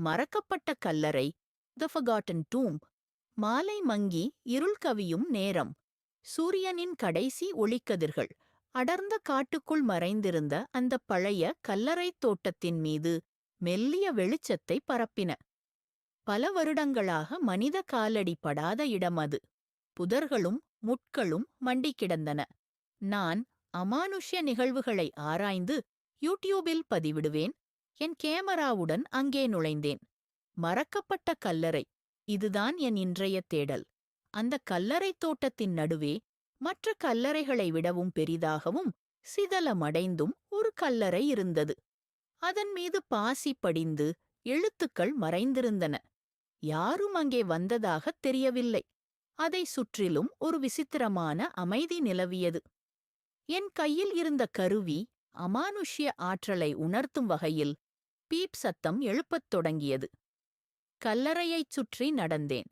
மறக்கப்பட்ட கல்லறை த ஃபகாட்டன் டூம் மாலை மங்கி இருள் கவியும் நேரம் சூரியனின் கடைசி ஒளிக்கதிர்கள் அடர்ந்த காட்டுக்குள் மறைந்திருந்த அந்த பழைய கல்லறைத் தோட்டத்தின் மீது மெல்லிய வெளிச்சத்தை பரப்பின. பல வருடங்களாக மனித காலடி படாத இடம் அது. புதர்களும் முட்களும் மண்டிக் கிடந்தன. நான் அமானுஷ்ய நிகழ்வுகளை ஆராய்ந்து யூடியூபில் பதிவிடுவேன். என் கேமராவுடன் அங்கே நுழைந்தேன். மறக்கப்பட்ட கல்லறை. இதுதான் என் இன்றைய தேடல். அந்த கல்லறைத் தோட்டத்தின் நடுவே மற்ற கல்லறைகளை விடவும் பெரிதாகவும் சிதலமடைந்தும் ஒரு கல்லறை இருந்தது. அதன் மீது பாசி படிந்து எழுத்துக்கள் மறைந்திருந்தன. யாரும் அங்கே வந்ததாகத் தெரியவில்லை. அதை சுற்றிலும் ஒரு விசித்திரமான அமைதி நிலவியது. என் கையில் இருந்த கருவி அமானுஷ்ய ஆற்றலை உணர்த்தும் வகையில் பீப் சத்தம் எழுப்பத் தொடங்கியது. கல்லறையைச் சுற்றி நடந்தேன்.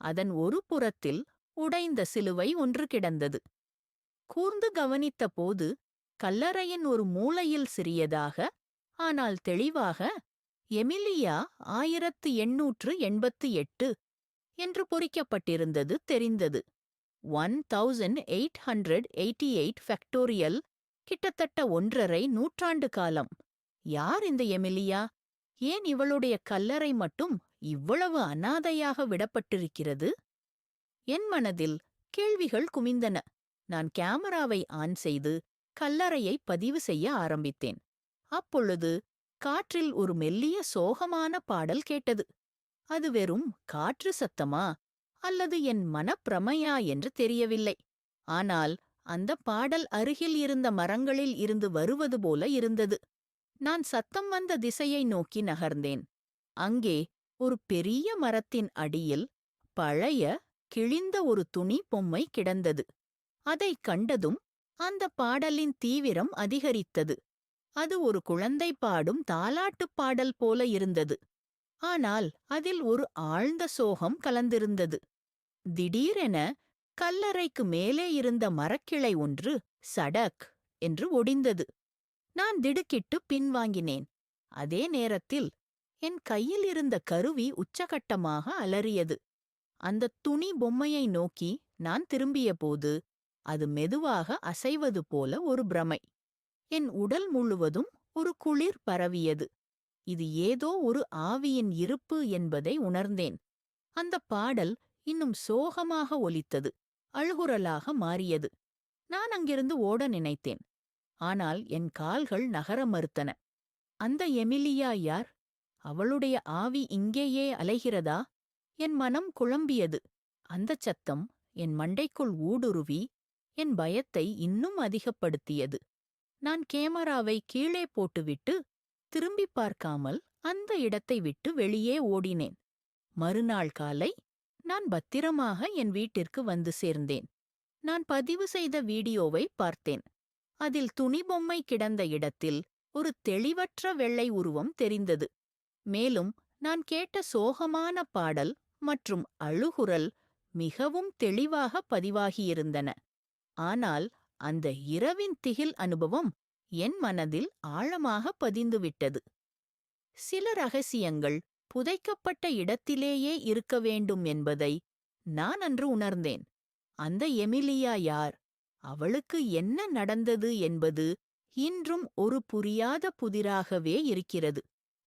அதன் ஒரு புறத்தில் உடைந்த சிலுவை ஒன்று கிடந்தது. கூர்ந்து கவனித்த போது கல்லறையின் ஒரு மூலையில் சிறியதாக ஆனால் தெளிவாக எமிலியா ஆயிரத்து எண்ணூற்று எண்பத்து எட்டு என்று பொறிக்கப்பட்டிருந்தது தெரிந்தது. One thousand eight hundred eighty eight factorial கிட்டத்தட்ட ஒன்றரை நூற்றாண்டு காலம். யார் இந்த எமிலியா? ஏன் இவளுடைய கல்லறை மட்டும் இவ்வளவு அனாதையாக விடப்பட்டிருக்கிறது? என் மனதில் கேள்விகள் குமிந்தன. நான் கேமராவை ஆன் செய்து கல்லறையை பதிவு செய்ய ஆரம்பித்தேன். அப்பொழுது காற்றில் ஒரு மெல்லிய சோகமான பாடல் கேட்டது. அது வெறும் காற்று சத்தமா? அல்லது என் மனப்பிரமையா என்று தெரியவில்லை. ஆனால் அந்த பாடல் அருகில் இருந்த மரங்களில் இருந்து வருவது போல இருந்தது. நான் சத்தம் வந்த திசையை நோக்கி நகர்ந்தேன். அங்கே ஒரு பெரிய மரத்தின் அடியில் பழைய கிழிந்த ஒரு துணி பொம்மை கிடந்தது. அதைக் கண்டதும் அந்த பாடலின் தீவிரம் அதிகரித்தது. அது ஒரு குழந்தை பாடும் தாலாட்டுப் பாடல் போல இருந்தது. ஆனால் அதில் ஒரு ஆழ்ந்த சோகம் கலந்திருந்தது. திடீரென கல்லறைக்கு மேலே இருந்த மரக்கிளை ஒன்று சடக் என்று ஒடிந்தது. நான் திடுக்கிட்டு பின்வாங்கினேன். அதே நேரத்தில் என் கையில் இருந்த கருவி உச்சகட்டமாக அலறியது. அந்த துணி பொம்மையை நோக்கி நான் திரும்பியபோது அது மெதுவாக அசைவது போல ஒரு பிரமை. என் உடல் முழுவதும் ஒரு குளிர் பரவியது. இது ஏதோ ஒரு ஆவியின் இருப்பு என்பதை உணர்ந்தேன். அந்த பாடல் இன்னும் சோகமாக ஒலித்தது. அழுகுரலாக மாறியது. நான் அங்கிருந்து ஓட நினைத்தேன். ஆனால் என் கால்கள் நகர மறுத்தன. அந்த எமிலியா யார்? அவளுடைய ஆவி இங்கேயே அலைகிறதா? என் மனம் குழம்பியது. அந்தச் சத்தம் என் மண்டைக்குள் ஊடுருவி என் பயத்தை இன்னும் அதிகப்படுத்தியது. நான் கேமராவை கீழே போட்டுவிட்டு திரும்பிப் பார்க்காமல் அந்த இடத்தை விட்டு வெளியே ஓடினேன். மறுநாள் காலை நான் பத்திரமாக என் வீட்டிற்கு வந்து சேர்ந்தேன். நான் பதிவு செய்த வீடியோவை பார்த்தேன். அதில் துணிபொம்மை கிடந்த இடத்தில் ஒரு தெளிவற்ற வெள்ளை உருவம் தெரிந்தது. மேலும் நான் கேட்ட சோகமான பாடல் மற்றும் அழுகுரல் மிகவும் தெளிவாக பதிவாகியிருந்தன. ஆனால் அந்த இரவின் திகில் அனுபவம் என் மனதில் ஆழமாக பதிந்துவிட்டது. சில ரகசியங்கள் புதைக்கப்பட்ட இடத்திலேயே இருக்க வேண்டும் என்பதை நான் அன்று உணர்ந்தேன். அந்த எமிலியா யார்? அவளுக்கு என்ன நடந்தது என்பது இன்றும் ஒரு புரியாத புதிராகவே இருக்கிறது.